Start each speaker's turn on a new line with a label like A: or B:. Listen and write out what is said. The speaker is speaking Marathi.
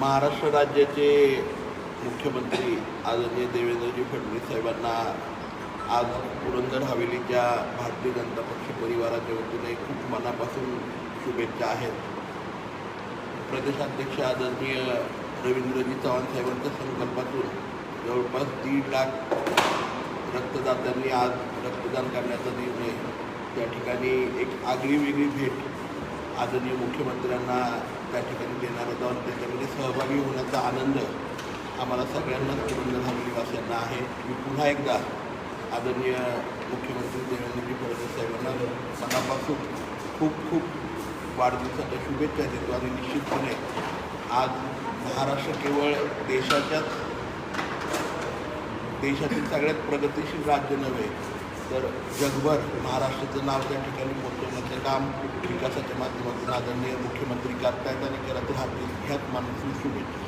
A: महाराष्ट्र राज्याचे मुख्यमंत्री आदरणीय देवेंद्रजी फडणवीस साहेबांना आज पुरंदर हवेलीच्या भारतीय जनता पक्ष परिवाराच्या वतीने खूप मनापासून शुभेच्छा आहेत. प्रदेशाध्यक्ष आदरणीय रवींद्रजी चव्हाण साहेबांच्या संकल्पातून जवळपास दीड लाख रक्तदात्यांनी आज रक्तदान करण्याचा निर्णय. त्या ठिकाणी एक आगळी वेगळी भेट आदरणीय मुख्यमंत्र्यांना त्या ठिकाणी देणार होता. आणि त्याच्यामध्ये सहभागी होण्याचा आनंद आम्हाला सगळ्यांनाच पुरंदर हवेलीवासियांना आहे. मी पुन्हा एकदा आदरणीय मुख्यमंत्री देवेंद्रजी फडणवीस साहेबांना मनापासून खूप खूप वाढदिवसाच्या शुभेच्छा देतो. आणि निश्चितपणे आज महाराष्ट्र केवळ देशाच्याच देशातील सगळ्यात प्रगतिशील राज्य नव्हे तर जगभर महाराष्ट्राचं नाव त्या ठिकाणी पोहोचवण्याचं काम विकासाच्या माध्यमातून आदरणीय मुख्यमंत्री करतायत आणि करत राहतील ह्याच मानसिक शुभेच्छा.